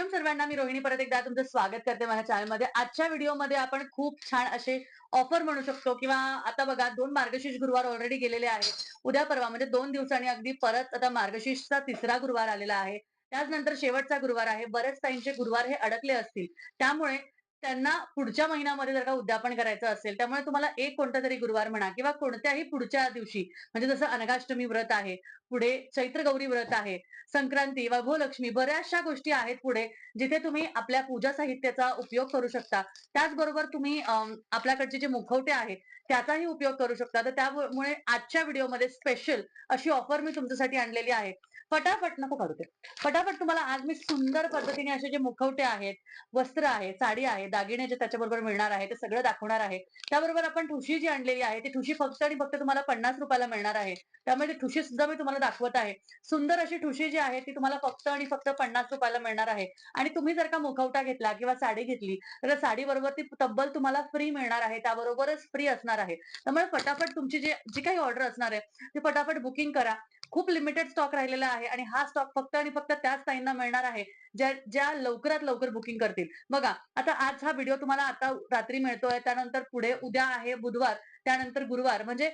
Problem सर्वांना मी रोहिणी परत एकदा तुमचं स्वागत करते माझ्या चॅनलमध्ये. आजच्या व्हिडिओमध्ये आपण खूप छान असे ऑफर म्हणू शकतो किंवा आता बघा दोन मार्गशीर्ष गुरुवार ऑलरेडी गेलेले आहेत. उद्या परवा म्हणजे दोन दिवसांनी अगदी परत आता मार्गशीर्षचा तिसरा गुरुवार आलेला आहे. त्याचनंतर शेवटचा गुरुवार आहे. बरेच ताईंचे गुरुवार हे अडकले असतील. त्यामुळे त्यांना पुढच्या महिन्यामध्ये जर का उद्यापन करायचं असेल त्यामुळे तुम्हाला एक कोणता तरी गुरुवार म्हणा किंवा कोणत्याही पुढच्या दिवशी म्हणजे जसं अनगाष्टमी व्रत आहे पुढे चैत्र गौरी व्रत आहे संक्रांती वैभवलक्ष्मी बऱ्याचशा गोष्टी आहेत पुढे जिथे तुम्ही आपल्या पूजा साहित्याचा उपयोग करू शकता. त्याचबरोबर तुम्ही आपल्याकडचे जे मुखवटे आहेत त्याचाही उपयोग करू शकता. तर त्यामुळे आजच्या व्हिडिओमध्ये स्पेशल अशी ऑफर मी तुमच्यासाठी आणलेली आहे. फटाफट नको काढू ते. फटाफट तुम्हाला आज मी सुंदर पद्धतीने असे जे मुखवटे आहेत वस्त्र आहे साडी आहे दागिने जे त्याच्याबरोबर मिळणार आहे ते सगळं दाखवणार आहे. त्याबरोबर आपण ठुशी जी आणलेली आहे ती ठुशी फक्त आणि फक्त तुम्हाला पन्नास रुपयाला मिळणार आहे. त्यामुळे ती ठुशी सुद्धा मी तुम्हाला दाखवत आहे. सुंदर अशी ठुशी जी आहे ती तुम्हाला फक्त आणि फक्त पन्नास रुपयाला मिळणार आहे. आणि तुम्ही जर का मुखवटा घेतला किंवा साडी घेतली तर साडी बरोबर ती तब्बल तुम्हाला फ्री मिळणार आहे. त्याबरोबरच फ्री असणार आहे. त्यामुळे फटाफट तुमची जे जी काही ऑर्डर असणार आहे ती फटाफट बुकिंग करा. खूप लिमिटेड स्टॉक राहिलेला आहे आणि हा स्टॉक फक्त आणि फक्त त्याच ताईंना मिळणार आहे ज्या ज्या लवकरात लवकर बुकिंग करतील. बघा आता आज हा व्हिडिओ तुम्हाला आता रात्री मिळतोय त्यानंतर पुढे उद्या आहे बुधवार त्यानंतर गुरुवार. म्हणजे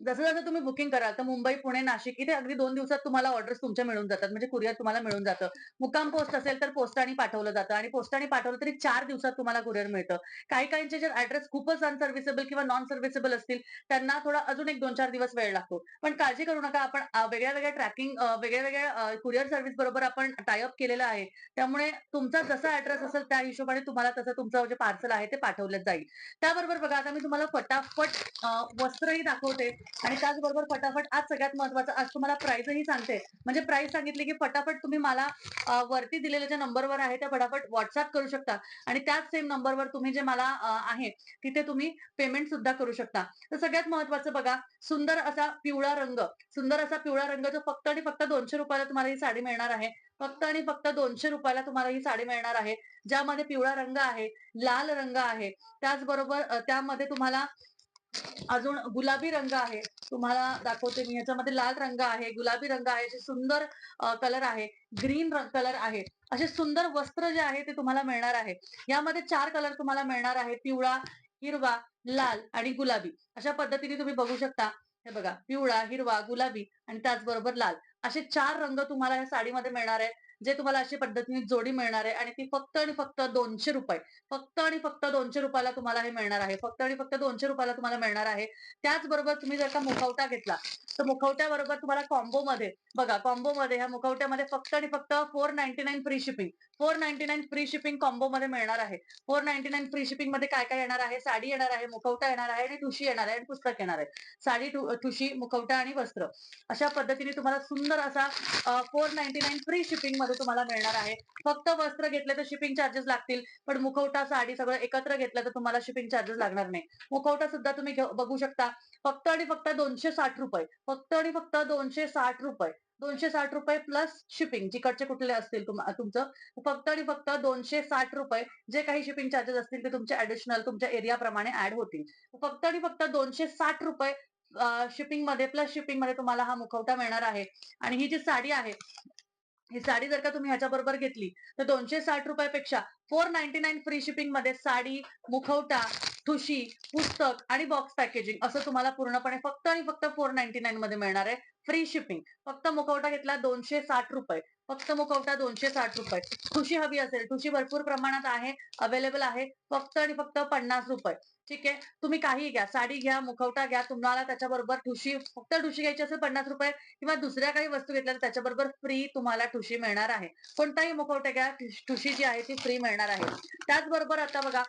जसं जसं तुम्ही बुकिंग कराल तर मुंबई पुणे नाशिक इथे अगदी दोन दिवसात तुम्हाला ऑर्डर्स तुमच्या मिळून जातात. म्हणजे कुरिअर तुम्हाला मिळून जातं. मुक्काम पोस्ट असेल तर पोस्टाने पाठवलं जातं आणि पोस्टाने पाठवलं तरी चार दिवसात तुम्हाला कुरिअर मिळतं. काही काहींचे जर ऍड्रेस खूपच अनसर्व्हिसेबल किंवा नॉन सर्व्हिसेबल असतील त्यांना थोडा अजून एक दोन चार दिवस वेळ लागतो. पण काळजी करू नका आपण वेगळ्या वेगळ्या ट्रॅकिंग वेगळ्या वेगळ्या कुरिअर सर्व्हिस बरोबर आपण टायअप केलेलं आहे. त्यामुळे तुमचा जसा ऍड्रेस असेल त्या हिशोबाने तुम्हाला तसं तुमचं जे पार्सल आहे ते पाठवलं जाईल. त्याबरोबर बघा आता मी तुम्हाला फटाफट वस्त्रही दाखवते. आणि त्याचबरोबर फटाफट आज सगळ्यात महत्वाचं आज तुम्हाला प्राइसही सांगते. म्हणजे प्राईस सांगितली की फटाफट तुम्ही मला वरती दिलेल्या ज्या नंबरवर आहे त्या फटाफट व्हॉट्सअप करू शकता. आणि त्याच सेम नंबरवर तुम्ही जे मला आहे तिथे तुम्ही पेमेंट सुद्धा करू शकता. तर सगळ्यात महत्वाचं बघा सुंदर असा पिवळा रंग सुंदर असा पिवळा रंग जो फक्त आणि फक्त दोनशे रुपयाला तुम्हाला ही साडी मिळणार आहे. फक्त आणि फक्त दोनशे रुपयाला तुम्हाला ही साडी मिळणार आहे. ज्यामध्ये पिवळा रंग आहे लाल रंग आहे त्याचबरोबर त्यामध्ये तुम्हाला अजून गुलाबी रंग आहे. तुम्हाला दाखवते मी. याच्यामध्ये लाल रंग आहे गुलाबी रंग आहे असे सुंदर कलर आहे. ग्रीन कलर आहे. असे सुंदर वस्त्र जे आहे ते तुम्हाला मिळणार आहे. यामध्ये चार कलर तुम्हाला मिळणार आहे. पिवळा हिरवा लाल आणि गुलाबी. अशा पद्धतीने तुम्ही बघू शकता. हे बघा पिवळा हिरवा गुलाबी आणि त्याचबरोबर लाल. असे चार रंग तुम्हाला या साडीमध्ये मिळणार आहे. जे तुम्हाला अशी पद्धतीने जोडी मिळणार आहे आणि ती फक्त आणि फक्त दोनशे रुपये फक्त आणि फक्त दोनशे रुपयाला तुम्हाला हे मिळणार आहे फक्त आणि फक्त दोनशे रुपयाला तुम्हाला मिळणार आहे. त्याचबरोबर तुम्ही जर का मुखवटा घेतला तर मुखवट्याबरोबर तुम्हाला कॉम्बो मध्ये बघा कॉम्बो मध्ये ह्या मुखवट्यामध्ये फक्त आणि फक्त four ninety nine free shipping four ninety nine free shipping combo मध्ये मिळणार आहे. फोर नाईन्टी नाईन फ्री शिपिंगमध्ये काय काय येणार आहे? साडी येणार आहे मुखवटा येणार आहे आणि ठुशी येणार आहे आणि पुस्तक येणार आहे. साडी ठुशी मुखवटा आणि वस्त्र. अशा पद्धतीने तुम्हाला सुंदर असा four ninety nine free shipping मध्ये तुम्हाला मिळणार आहे. फक्त वस्त्र घेतले तर शिपिंग चार्जेस लागतील पण मुखवटा साडी सगळं एकत्र घेतलं तर तुम्हाला शिपिंग चार्जेस लागणार नाही. मुखवटा सुद्धा तुम्ही बघू शकता. फक्त आणि फक्त दोनशे साठ रुपये फक्त आणि फक्त दोनशे साठ रुपये दोनशे साठ रुपये प्लस शिपिंग जिकडचे कुठले असतील तुमचं. फक्त आणि फक्त दोनशे साठ रुपये जे काही शिपिंग चार्जेस असतील ते तुमचे ऍडिशनल तुमच्या एरिया प्रमाणे ऍड होतील. फक्त आणि फक्त दोनशे साठ रुपये शिपिंगमध्ये प्लस शिपिंगमध्ये तुम्हाला हा मुखवटा मिळणार आहे. आणि ही जी साडी आहे ही साडी जर का तुम्ही ह्याच्या बरोबर घेतली तर दोनशे साठ रुपयापेक्षा फोर नाईन्टी नाईन फ्री शिपिंगमध्ये साडी मुखवटा ठुशी पुस्तक आणि बॉक्स पॅकेजिंग असं तुम्हाला पूर्णपणे फक्त आणि फक्त फोर नाईन्टी नाईन मध्ये मिळणार आहे फ्री शिपिंग फक्त मुखवटा घेतला दोनशे साठ रुपये. फक्त मुखवटा दोनशे साठ रुपये. ठुशी हवी असेल ठुशी भरपूर प्रमाणात आहे अवेलेबल आहे फक्त आणि फक्त पन्नास रुपये. ठीक आहे? तुम्ही काही घ्या साडी घ्या मुखवटा घ्या तुम्हाला त्याच्याबरोबर ठुशी फक्त ठुशी घ्यायची असेल पन्नास रुपये किंवा दुसऱ्या काही वस्तू घेतल्या तर त्याच्याबरोबर फ्री तुम्हाला ठुशी मिळणार आहे. कोणताही मुखवटा घ्या ठुशी जी आहे ती फ्री मिळणार आहे. त्याचबरोबर आता बघा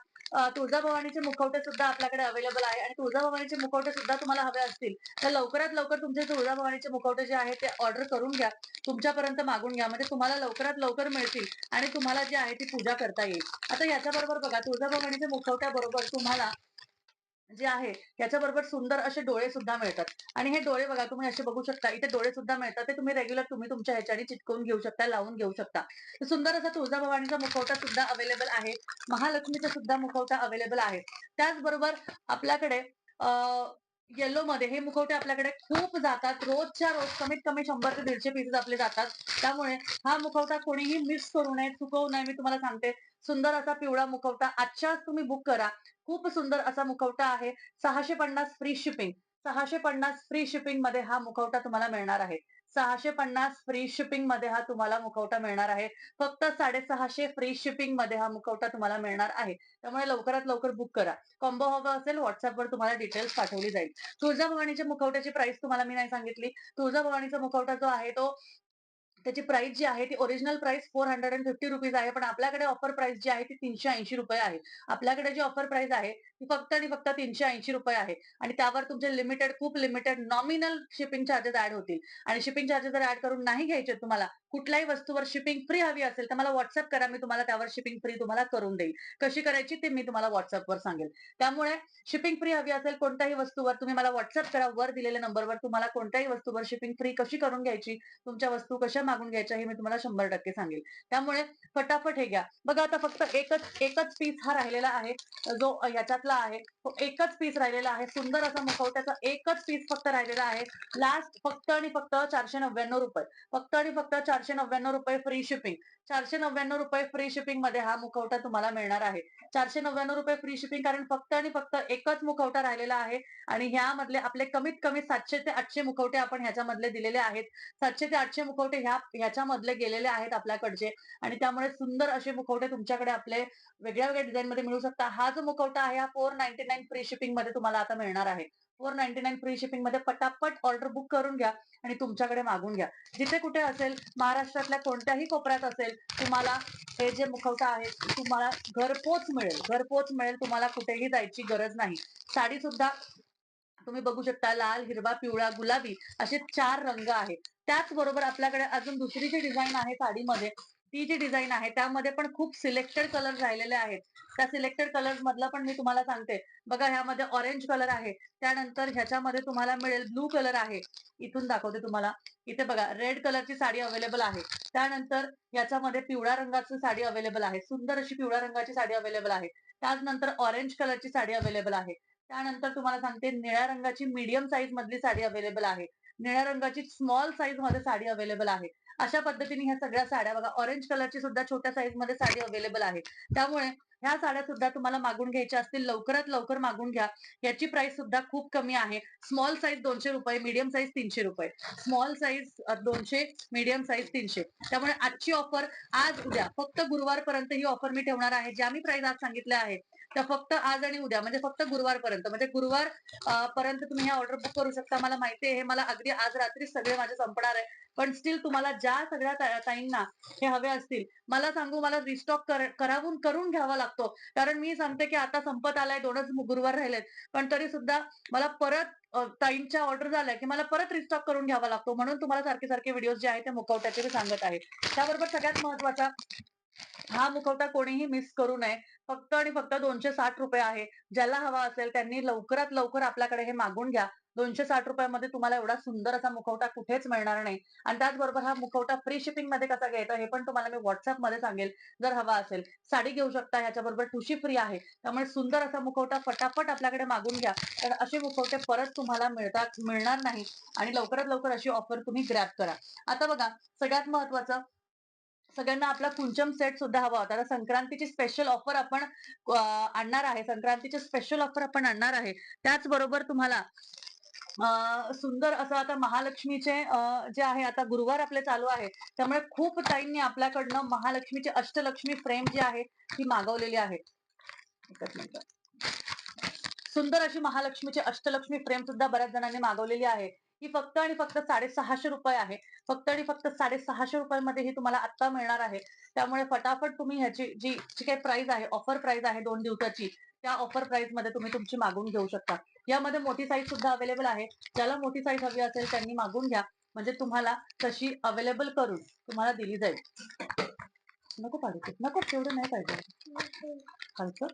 तुळजाभवानीचे मुखवटे सुद्धा आपल्याकडे अवेलेबल आहे. आणि तुळजाभवानीचे मुखवटे सुद्धा तुम्हाला हवे असतील तर लवकरात लवकर तुमचे तुळजाभवानीचे मुखवटे जे आहे ते ऑर्डर करून घ्या. तुमच्यापर्यंत मागून घ्या. म्हणजे तुम्हाला लवकरात लवकर मिळतील आणि तुम्हाला जी आहे ती पूजा करता येईल. आता याच्याबरोबर बघा तुळजाभवानीच्या मुखवट्याबरोबर तुम्हाला जे आहे त्याच्याबरोबर सुंदर असे डोळे सुद्धा मिळतात. आणि हे डोळे बघा तुम्ही असे बघू शकता इथे डोळे सुद्धा मिळतात ते तुम्ही रेग्युलर तुम्ही तुमच्या ह्याच्याने चिटकवून घेऊ शकता लावून घेऊ शकता. सुंदर असा तुळजाभवानीचा मुखवटा सुद्धा अवेलेबल आहे महालक्ष्मीचा सुद्धा मुखवटा अवेलेबल आहे. त्याचबरोबर आपल्याकडे येलो मध्ये हे मुखवटे आपल्याकडे खूप जातात रोजच्या रोज कमीत कमी शंभर ते दीडशे पीसेस आपले जातात. त्यामुळे हा मुखवटा कोणीही मिस करू नये चुकवू नये मी तुम्हाला सांगते. सुंदर असा पिवळा मुखवटा. आजच्याच तुम्ही बुक करा. खूप सुंदर असा मुखवटा आहे. सहाशे पन्नास फ्री शिपिंग सहाशे पन्नास फ्री शिपिंगमध्ये हा मुखवटा तुम्हाला मिळणार आहे. सहाशे पन्नास फ्री शिपिंगमध्ये हा तुम्हाला मुखवटा मिळणार आहे. फक्त साडेसहाशे फ्री शिपिंगमध्ये हा मुखवटा तुम्हाला मिळणार आहे. त्यामुळे लवकरात लवकर बुक करा. कॉम्बो हवा असेल व्हॉट्सअपवर तुम्हाला डिटेल्स पाठवली जाईल. तुळजाभवानीच्या मुखवट्याची प्राइस तुम्हाला मी नाही सांगितली. तुळजाभवानीचा मुखवटा जो आहे तो त्याची प्राइस जी आहे ती original price four hundred and fifty rupees आहे. पण आपल्याकडे ऑफर प्राइस जी आहे ती तीनशे ऐंशी रुपये आहे. आपल्याकडे जी ऑफर प्राइस आहे ती फक्त आणि फक्त तीनशे ऐंशी रुपये आहे. आणि त्यावर तुमचे लिमिटेड खूप limited nominal shipping charges add होतील. आणि शिपिंग चार्जेस जर ऍड करून नाही घ्यायचे तुम्हाला कुठल्याही वस्तूवर शिपिंग फ्री हवी असेल तर मला व्हॉट्सअप करा मी तुम्हाला त्यावर शिपिंग फ्री तुम्हाला करून देईल. कशी करायची ते मी तुम्हाला व्हॉट्सअपवर सांगेल. त्यामुळे शिपिंग फ्री हवी असेल कोणत्याही वस्तूवर तुम्ही मला व्हॉट्सअप करा वर दिलेल्या नंबरवर तुम्हाला कोणत्याही वस्तूवर शिपिंग फ्री कशी करून घ्यायची तुमच्या वस्तू कशा मागून घ्यायच्या हे मी तुम्हाला शंभर टक्के सांगेल. त्यामुळे फटाफट हे घ्या. बघा आता फक्त एकच एकच पीस हा राहिलेला आहे जो याच्यातला आहे. तो एकच पीस राहिलेला आहे सुंदर असा मुखवट्याचा एकच पीस फक्त राहिलेला आहे. लास्ट फक्त आणि फक्त चारशे नव्याण्णव रुपये. फक्त आणि फक्त चारशे नव्याण्णव रुपये फ्री शिपिंग चारशे नव्याण्णव रुपये फ्री शिपिंगमध्ये हा मुखवटा तुम्हाला मिळणार आहे. चारशे नव्याण्णव रुपये फ्री शिपिंग कारण फक्त आणि फक्त एकच मुखवटा राहिलेला आहे आणि ह्यामधले आपले कमीत कमी सातशे ते आठशे मुखवटे आपण ह्याच्यामधले दिलेले आहेत. सातशे ते आठशे मुखवटे ह्या ह्याच्यामधले गेलेले आहेत आपल्याकडचे आणि त्यामुळे सुंदर असे मुखवटे तुमच्याकडे आपले वेगळ्या वेगळ्या डिझाईन मध्ये मिळू शकता हा जो मुखवटा आहे हा फोर नाईन्टी नाईन फ्री शिपिंगमध्ये तुम्हाला आता मिळणार आहे. फोर नाईन्टी नाईन फ्री शिपिंगमध्ये पटापट ऑर्डर बुक करून घ्या आणि तुमच्याकडे मागून घ्या. जिथे कुठे असेल महाराष्ट्रातल्या कोणत्याही कोपऱ्यात असेल तुम्हाला हे जे मुखवटा आहे तुम्हाला घरपोच मिळेल. घरपोच मिळेल तुम्हाला कुठेही जायची गरज नाही. साडी सुद्धा तुम्ही बघू शकता लाल हिरवा पिवळा गुलाबी असे चार रंग आहेत. त्याचबरोबर आपल्याकडे अजून दुसरी जी डिझाईन आहे साडीमध्ये ती जी डिझाईन आहे त्यामध्ये पण खूप सिलेक्टेड कलर राहिलेले आहेत. त्या सिलेक्टेड कलर मधला पण मी तुम्हाला सांगते. बघा ह्यामध्ये ऑरेंज कलर आहे. त्यानंतर ह्याच्यामध्ये तुम्हाला मिळेल ब्लू कलर आहे. इथून दाखवते तुम्हाला. इथे बघा रेड कलरची साडी अवेलेबल आहे. त्यानंतर याच्यामध्ये पिवळ्या रंगाची साडी अवेलेबल आहे. सुंदर अशी पिवळ्या रंगाची साडी अवेलेबल आहे. त्यानंतर ऑरेंज कलरची साडी अवेलेबल आहे. त्यानंतर तुम्हाला सांगते निळ्या रंगाची मीडियम साईज मधली साडी अवेलेबल आहे. निळ्या रंगाची स्मॉल साईजमध्ये साडी अवेलेबल आहे. अशा पद्धतीने ह्या सगळ्या साड्या बघा ऑरेंज कलरची सुद्धा छोट्या साईजमध्ये साडी अवेलेबल आहे. त्यामुळे ह्या साड्या सुद्धा तुम्हाला मागून घ्यायच्या असतील लवकरात लवकर मागून घ्या. याची प्राइस सुद्धा खूप कमी आहे. स्मॉल साईज दोनशे रुपये मीडियम साईज तीनशे रुपये. स्मॉल साईज दोनशे मीडियम साईज तीनशे. त्यामुळे आजची ऑफर आज उद्या फक्त गुरुवारपर्यंत ही ऑफर मी ठेवणार आहे. ज्या मी प्राइस आज सांगितल्या आहेत तर फक्त आज आणि उद्या म्हणजे फक्त गुरुवारपर्यंत. म्हणजे गुरुवार पर्यंत तुम्ही ह्या ऑर्डर बुक करू शकता. मला माहिती आहे हे मला अगदी आज रात्री सगळे माझे संपणार आहे. पण स्टील तुम्हाला ज्या सगळ्या ताईंना हे हवे असतील मला सांगू मला रिस्टॉक करावून करून घ्यावा लागतो. कारण मी सांगते की आता संपत आलाय दोनच गुरुवार राहिलेत. पण तरी सुद्धा मला परत ताईंच्या ऑर्डर झाल्या की मला परत रिस्टॉक करून घ्यावा लागतो. म्हणून तुम्हाला सारखे सारखे व्हिडिओ जे आहेत ते मुकवट्याचे मी सांगत आहे. त्याबरोबर सगळ्यात महत्त्वाचा हा मुखवटा कोणीही मिस करू नये. फक्त आणि फक्त दोनशे साठ रुपये आहे. ज्याला हवा असेल त्यांनी लवकरात लवकर आपल्याकडे हे मागून घ्या. दोनशे साठ रुपयामध्ये तुम्हाला एवढा सुंदर असा मुखवटा कुठेच मिळणार नाही. आणि त्याचबरोबर हा मुखवटा फ्री शिपिंगमध्ये कसा घ्यायचा हे पण तुम्हाला मी व्हॉट्सअपमध्ये सांगेल. जर हवा असेल. साडी घेऊ शकता ह्याच्याबरोबर ठुशी फ्री आहे. त्यामुळे सुंदर असा मुखवटा फटाफट आपल्याकडे मागून घ्या. कारण असे मुखवटे परत तुम्हाला मिळतात मिळणार नाही. आणि लवकरात लवकर अशी ऑफर तुम्ही ग्रॅप करा. आता बघा सगळ्यात महत्वाचं सगळ्यांना आपला कुंचम सेट सुद्धा हवा होता. आता संक्रांतीची स्पेशल ऑफर आपण आणणार आहे. संक्रांतीची स्पेशल ऑफर आपण आणणार आहे. त्याचबरोबर तुम्हाला सुंदर असं आता महालक्ष्मीचे जे आहे आता गुरुवार आपले चालू आहे. त्यामुळे खूप ताईंनी आपल्याकडनं महालक्ष्मीची अष्टलक्ष्मी फ्रेम जी आहे ती मागवलेली आहे. सुंदर अशी महालक्ष्मीची अष्टलक्ष्मी फ्रेम सुद्धा बऱ्याच जणांनी मागवलेली आहे. ही फक्त आणि फक्त साडेसहाशे रुपये आहे. फक्त आणि फक्त साडेसहाशे रुपयामध्ये ही तुम्हाला आत्ता मिळणार आहे. त्यामुळे फटाफट तुम्ही ह्याची जी जी काही प्राइस आहे ऑफर प्राइस आहे दोन दिवसाची त्या ऑफर प्राइसमध्ये तुम्ही तुमची मागून घेऊ शकता. यामध्ये मोठी साईज सुद्धा अवेलेबल आहे. ज्याला मोठी साईज हवी असेल त्यांनी मागून घ्या. म्हणजे तुम्हाला तशी अवेलेबल करून तुम्हाला दिली जाईल. नको पाडू नको तेवढं नाही पाहिजे. खालचं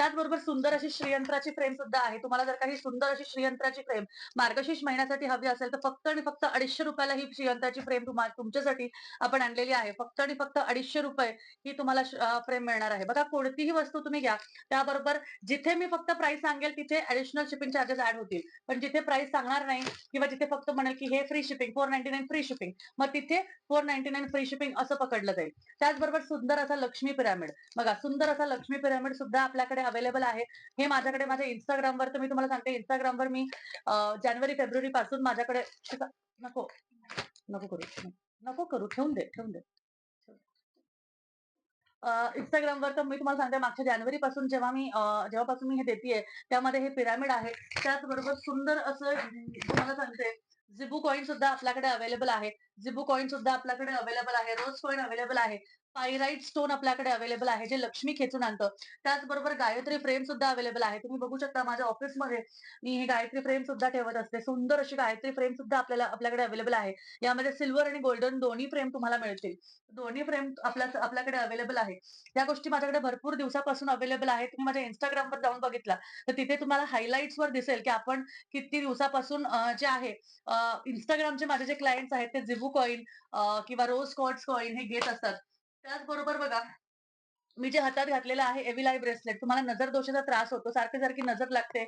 त्याचबरोबर सुंदर अशी श्रीयंत्राची फ्रेम सुद्धा आहे. तुम्हाला जर काही सुंदर अशी श्रीयंत्राची फ्रेम मार्गशीर्ष महिन्यासाठी हवी असेल तर फक्त आणि फक्त अडीचशे रुपयाला ही श्रीयंत्राची फ्रेम तुम्हाला तुमच्यासाठी आपण आणलेली आहे. फक्त आणि फक्त अडीचशे रुपये ही तुम्हाला फ्रेम मिळणार आहे. बघा कोणतीही वस्तू तुम्ही घ्या. त्याबरोबर जिथे मी फक्त प्राइस सांगेल तिथे ऍडिशनल शिपिंग चार्जेस ऍड होतील. पण जिथे प्राइस सांगणार नाही किंवा जिथे फक्त म्हणेल की हे free shipping four ninety nine free shipping मग तिथे four ninety nine free shipping असं पकडलं जाईल. त्याचबरोबर सुंदर असा लक्ष्मी पिरामिड बघा सुंदर असा लक्ष्मी पिरामिड सुद्धा आपल्याकडे अवेलेबल आहे. हे माझ्याकडे माझ्या इंस्टाग्रामवर तर मी तुम्हाला सांगते इंस्टाग्रामवर मी जानेवारी फेब्रुवारी पासून माझ्याकडे नको नको करू नको करू ठेवून दे ठेवून दे. इंस्टाग्रामवर तर मी तुम्हाला सांगते मागच्या जानेवारी पासून जेव्हा मी जेव्हापासून मी हे देतेय त्यामध्ये हे पिरामिड आहे. त्याचबरोबर सुंदर असं तुम्हाला सांगते जिबू कॉईन सुद्धा आपल्याकडे अवेलेबल आहे. जिबू कॉईन सुद्धा आपल्याकडे अवेलेबल आहे रोज कॉईन अवेलेबल आहे पायराईट स्टोन आपल्याकडे अवेलेबल आहे जे लक्ष्मी खेचून आणतं. त्याचबरोबर गायत्री फ्रेम सुद्धा अवेलेबल आहे. तुम्ही बघू शकता माझ्या ऑफिसमध्ये मी ही गायत्री फ्रेम सुद्धा ठेवत असते. सुंदर अशी गायत्री फ्रेम सुद्धा आपल्याला आपल्याकडे अवेलेबल आहे. यामध्ये सिल्वर आणि गोल्डन दोन्ही फ्रेम तुम्हाला मिळतील. दोन्ही फ्रेम आपल्या आपल्याकडे अवेलेबल आहे. या गोष्टी माझ्याकडे भरपूर दिवसापासून अवेलेबल आहे तुम्ही माझ्या इंस्टाग्रामवर जाऊन बघितला तर तिथे तुम्हाला highlights वर दिसेल की आपण किती दिवसापासून जे आहे इंस्टाग्रामचे माझे जे क्लायंट्स आहेत ते जिबू कॉईन किंवा रोज कॉट्स कॉईन हे घेत असतात. त्याचबरोबर बघा मी जे हातात घातलेलं आहे एव्हिलाय ब्रेसलेट तुम्हाला नजर दोषाचा त्रास होतो सारखी सारखी नजर लागते.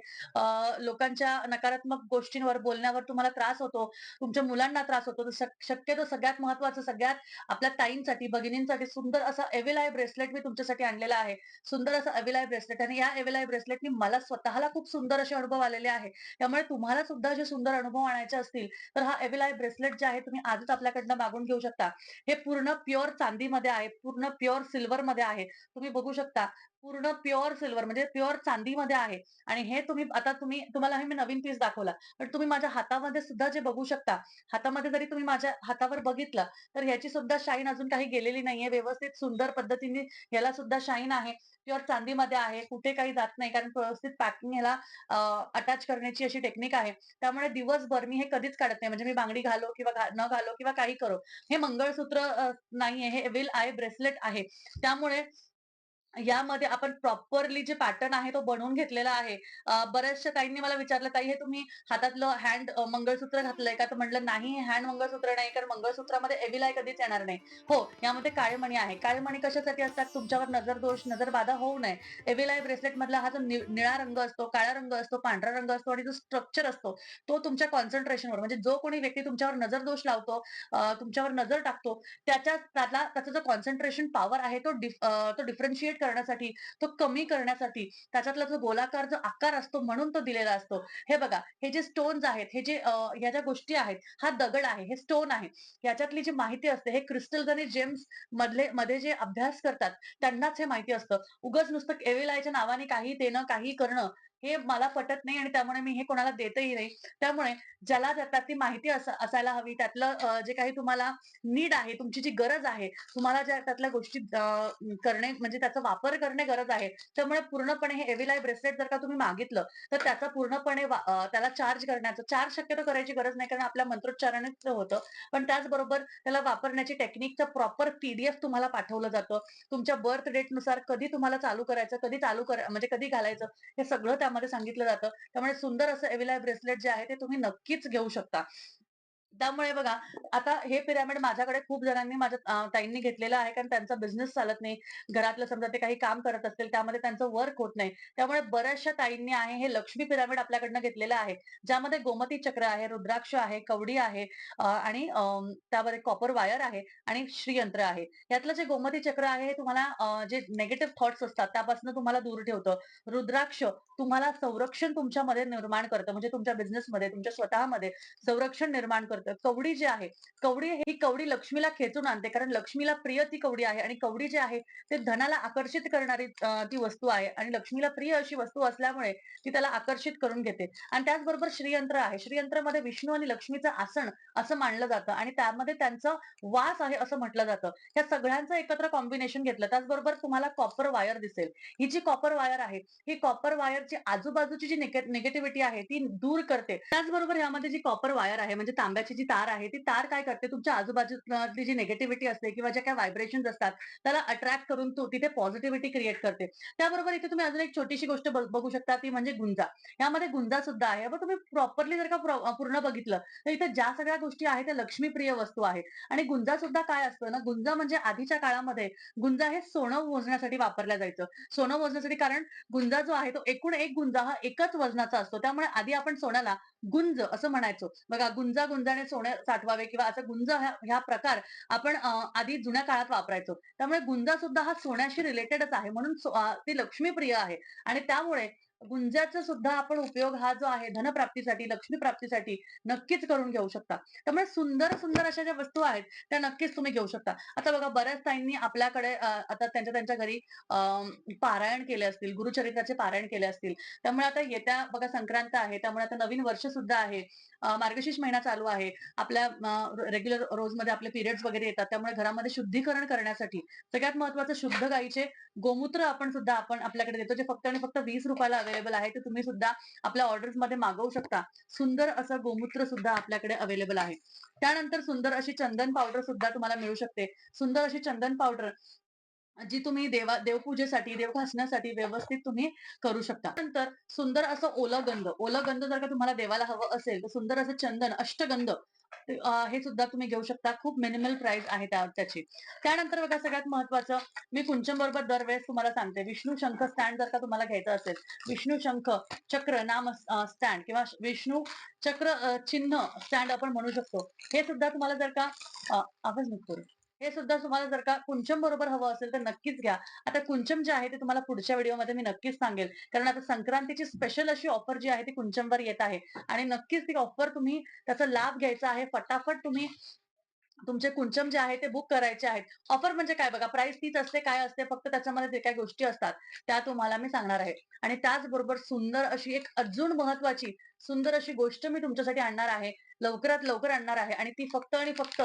लोकांच्या नकारात्मक गोष्टींवर बोलण्यावर तुम्हाला त्रास होतो तुमच्या मुलांना त्रास होतो. शक्यतो सगळ्यात महत्वाचं सगळ्यात आपल्या ताईंसाठी भगिनींसाठी सुंदर असा एव्हिलाय ब्रेसलेट मी तुमच्यासाठी आणलेला आहे. सुंदर असं एव्हिलाय ब्रेसलेट आणि या एव्हिलाय ब्रेसलेटनी मला स्वतःला खूप सुंदर असे अनुभव आलेले आहे. त्यामुळे तुम्हाला सुद्धा जे सुंदर अनुभव आणायचे असतील तर हा एव्हिलाय ब्रेसलेट जे आहे तुम्ही आजच आपल्याकडनं मागून घेऊ शकता. हे पूर्ण प्युअर चांदीमध्ये आहे पूर्ण प्युअर सिल्वर मध्ये आहे. तुम्ही बघू शकता पूर्ण प्युअर सिल्वर म्हणजे प्युअर चांदीमध्ये आहे. आणि हे तुम्ही आता तुम्ही तुम्हाला हे मी नवीन पीस दाखवला. पण तुम्ही माझ्या हातामध्ये सुद्धा जे बघू शकता हातामध्ये जरी तुम्ही माझ्या हातावर बघितलं तर ह्याची सुद्धा शाईन अजून काही गेलेली नाहीये. व्यवस्थित सुंदर पद्धतीने याला सुद्धा शाईन आहे. प्युअर चांदीमध्ये आहे. कुठे काही जात नाही. कारण व्यवस्थित पॅकिंग ह्याला अटॅच करण्याची अशी टेक्निक आहे. त्यामुळे दिवसभर मी हे कधीच काढत नाही. म्हणजे मी बांगडी घालो किंवा न घालो किंवा काही करो. हे मंगळसूत्र नाहीये. हे विल आय ब्रेसलेट आहे. त्यामुळे यामध्ये आपण प्रॉपरली जे पॅटर्न आहे तो बनवून घेतलेला आहे. बऱ्याचशा ताईंनी मला विचारलं ताई हे तुम्ही हातातलं हँड मंगळसूत्र घातलंय का? तर म्हटलं नाही हँड मंगळसूत्र नाही कारण मंगळसूत्रामध्ये एविलाय कधीच येणार नाही. हो यामध्ये काळेमणी आहे. काळेमणी कशासाठी असतात? तुमच्यावर नजर दोष नजर बाधा होऊ नये. एविलाय ब्रेसलेट मधला हा जो नि- निळा रंग असतो काळा रंग असतो पांढरा रंग असतो आणि जो स्ट्रक्चर असतो तो तुमच्या कॉन्सन्ट्रेशनवर म्हणजे जो कोणी व्यक्ती तुमच्यावर नजर दोष लावतो तुमच्यावर नजर टाकतो त्याच्या त्याला त्याचा जो कॉन्सन्ट्रेशन पॉवर आहे तो डिफ- तो डिफरन्शिएट करण्यासाठी तो कमी करण्यासाठी त्याच्यातला जो गोलाकार जो आकार असतो म्हणून तो दिलेला असतो. हे बघा हे जे स्टोन्स आहेत हे जे ह्या ज्या गोष्टी आहेत हा दगड आहे हे स्टोन आहे. याच्यातली जी माहिती असते हे क्रिस्टल्स आणि जेम्स मधले मध्ये जे अभ्यास करतात त्यांनाच हे माहिती असतं. उगाच नुसतं एव्हिलायच्या नावाने काही देणं काही करणं हे मला पटत नाही आणि त्यामुळे मी हे कोणाला देतही नाही. त्यामुळे ज्याला ज्या- त्यातली माहिती असायला हवी त्यातलं जे काही तुम्हाला नीड आहे तुमची जी गरज आहे तुम्हाला ज्या त्यातल्या गोष्टी करणे म्हणजे त्याचा वापर करणे गरज आहे त्यामुळे पूर्णपणे हे एव्हिलाय ब्रेसलेट जर का तुम्ही मागितलं तर त्याचा पूर्णपणे त्याला चार्ज करण्याचं चार्ज शक्यतो करायची गरज नाही कारण आपल्या मंत्रोच्चारानेच होतं. पण त्याचबरोबर त्याला वापरण्याची टेक्निकचं प्रॉपर पीडीएफ तुम्हाला पाठवलं जातं. तुमच्या बर्थ डेटनुसार कधी तुम्हाला चालू करायचं कधी चालू कर म्हणजे कधी घालायचं हे सगळं त्यामध्ये सांगितलं जातं. त्यामुळे सुंदर असं एव्हिलाय ब्रेसलेट जे आहे ते तुम्ही नक्कीच घेऊ शकता. त्यामुळे बघा आता हे पिरामिड माझ्याकडे खूप जणांनी माझ्या ताईंनी घेतलेलं आहे. कारण त्यांचा बिझनेस चालत नाही. घरातलं समजा ते काही काम करत असतील त्यामध्ये त्यांचं वर्क होत नाही. त्यामुळे बऱ्याचशा ताईंनी आहे हे लक्ष्मी पिरामिड आपल्याकडनं घेतलेलं आहे. ज्यामध्ये गोमती चक्र आहे रुद्राक्ष आहे कवडी आहे आणि अं, त्यामध्ये कॉपर वायर आहे आणि श्रीयंत्र आहे. यातलं जे गोमती चक्र आहे हे तुम्हाला जे नेगेटिव्ह थॉट्स असतात त्यापासून तुम्हाला दूर ठेवतं. रुद्राक्ष तुम्हाला संरक्षण तुमच्यामध्ये निर्माण करतं. म्हणजे तुमच्या बिझनेसमध्ये तुमच्या स्वतःमध्ये संरक्षण निर्माण करतं. कवडी जी आहे कवडी ही कवडी लक्ष्मीला खेचून आणते. कारण लक्ष्मीला प्रिय ती कवडी आहे आणि कवडी जी आहे ते धनाला आकर्षित करणारी ती वस्तू आहे. आणि लक्ष्मीला प्रिय अशी वस्तू असल्यामुळे ती त्याला आकर्षित करून घेते. आणि त्याचबरोबर श्रीयंत्र आहे. श्रीयंत्रामध्ये विष्णू आणि लक्ष्मीचं आसन असं मानलं जातं. आणि त्यामध्ये त्यांचं वास आहे असं म्हटलं जातं. ह्या सगळ्यांचं एकत्र कॉम्बिनेशन घेतलं. त्याचबरोबर तुम्हाला कॉपर वायर दिसेल. ही जी कॉपर वायर आहे ही कॉपर वायरची आजूबाजूची जी निगेटिव्हिटी आहे ती दूर करते. त्याचबरोबर यामध्ये जी कॉपर वायर आहे म्हणजे तांब्याची अशी जी तार आहे ती तार काय करते? तुमच्या आजूबाजूतली जी नेगेटिव्हिटी असते किंवा ज्या काय व्हायब्रेशन असतात त्याला अट्रॅक्ट करून तो तिथे पॉझिटिव्हिटी क्रिएट करते. त्याबरोबर इथे तुम्ही अजून एक छोटीशी गोष्ट बघू शकता ती म्हणजे गुंजा. यामध्ये गुंजा सुद्धा आहे. पण तुम्ही प्रॉपरली जर का पूर्ण बघितलं तर इथे ज्या सगळ्या गोष्टी आहेत त्या लक्ष्मीप्रिय वस्तू आहे आणि गुंजा सुद्धा काय असतं ना गुंजा म्हणजे आधीच्या काळामध्ये गुंजा हे सोनं मोजण्यासाठी वापरल्या जायचं. सोनं मोजण्यासाठी कारण गुंजा जो आहे तो एकूण एक गुंजा हा एकच वजनाचा असतो. त्यामुळे आधी आपण सोन्याला गुंज असं म्हणायचो. बघा गुंजा गुंजाने सोने साठवावे किंवा असं गुंज ह्या प्रकार आपण आधी जुन्या काळात वापरायचो. त्यामुळे गुंजा सुद्धा हा सोन्याशी रिलेटेडच आहे. म्हणून ती लक्ष्मीप्रिय आहे. आणि त्यामुळे गुंजाचा सुद्धा आपण उपयोग हा जो आहे धनप्राप्तीसाठी लक्ष्मी प्राप्तीसाठी नक्कीच करून घेऊ शकता. त्यामुळे सुंदर सुंदर अशा ज्या वस्तू आहेत त्या नक्कीच तुम्ही घेऊ शकता. आता बघा बऱ्याच ताईंनी आपल्याकडे आता त्यांच्या त्यांच्या घरी अं, पारायण केले असतील गुरुचरित्राचे पारायण केले असतील. त्यामुळे आता येत्या बघा संक्रांत आहे. त्यामुळे आता नवीन वर्ष सुद्धा आहे. मार्गशीर्ष महिना चालू आहे. आपल्या रेग्युलर रोजमध्ये आपले पिरियड्स वगैरे येतात. त्यामुळे घरामध्ये शुद्धीकरण करण्यासाठी सगळ्यात महत्वाचं शुद्ध गाईचे गोमूत्र आपण सुद्धा आपण आपल्याकडे देतो. जे फक्त आणि फक्त वीस रुपयाला अवेलेबल आहे ते तुम्ही सुद्धा आपल्या ऑर्डर्समध्ये मागवू शकता. सुंदर असं गोमूत्र सुद्धा आपल्याकडे अवेलेबल आहे. त्यानंतर सुंदर अशी चंदन पावडर सुद्धा तुम्हाला मिळू शकते. सुंदर अशी चंदन पावडर जी तुम्ही देवा देवपूजेसाठी देव घासण्यासाठी व्यवस्थित तुम्ही करू शकता. नंतर सुंदर असं ओलगंध ओलगंध जर का तुम्हाला देवाला हवं असेल तर सुंदर असं चंदन अष्टगंध हे सुद्धा तुम्ही घेऊ शकता. खूप मिनिमल प्राइस आहे त्याची. त्यानंतर बघा सगळ्यात महत्वाचं मी कुंचम बरोबर दरवेळेस तुम्हाला सांगते. विष्णू शंख स्टँड जर का तुम्हाला घ्यायचं असेल विष्णू शंख चक्र नाम स्टँड किंवा विष्णू चक्र चिन्ह स्टँड आपण म्हणू शकतो. हे सुद्धा तुम्हाला जर का आवाज नको करू. हे सुद्धा तुम्हाला जर का कुंचम बरोबर हवं असेल तर नक्कीच घ्या. आता कुंचम जे आहे ते तुम्हाला पुढच्या व्हिडिओमध्ये मी नक्कीच सांगेल. कारण आता संक्रांतीची स्पेशल अशी ऑफर जी आहे ती कुंचमवर येत आहे. आणि नक्कीच ती ऑफर तुम्ही त्याचा लाभ घ्यायचा आहे. फटाफट तुम्ही तुमचे कुंचम जे आहे ते बुक करायचे आहेत. ऑफर म्हणजे काय बघा? प्राइस तीच असते काय असते फक्त त्याच्यामध्ये जे काही गोष्टी असतात त्या तुम्हाला मी सांगणार आहे. आणि त्याचबरोबर सुंदर अशी एक अजून महत्वाची सुंदर अशी गोष्ट मी तुमच्यासाठी आणणार आहे. लवकरात लवकर आणणार आहे. आणि ती फक्त आणि फक्त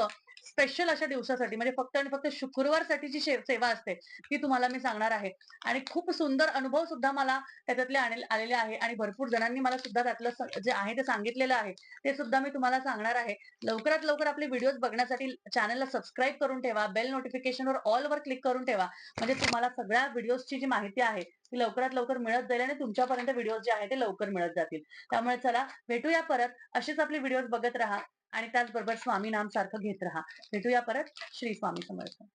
स्पेशल अशा दिवसासाठी म्हणजे फक्त आणि फक्त शुक्रवारसाठी जी सेवा असते ती तुम्हाला मी सांगणार आहे. आणि खूप सुंदर अनुभव सुद्धा मला त्याच्यातले आलेले आहे. आणि भरपूर जणांनी मला सुद्धा त्यातलं जे आहे ते सांगितलेलं आहे ते सुद्धा मी तुम्हाला सांगणार आहे. लवकरात लवकर आपले व्हिडिओज बघण्यासाठी चॅनलला सबस्क्राईब करून ठेवा बेल नोटिफिकेशनवर ऑल वर क्लिक करून ठेवा. म्हणजे तुम्हाला सगळ्या व्हिडिओजची जी माहिती आहे ती लवकरात लवकर मिळत जाईल आणि तुमच्यापर्यंत व्हिडिओज जे आहे ते लवकर मिळत जातील. त्यामुळे चला भेटूया परत. असेच आपली व्हिडिओज बघत राहा. आणि त्याचबरोबर स्वामी नाम सारखं घेत राहा. भेटूया परत. श्री स्वामी समर्थ.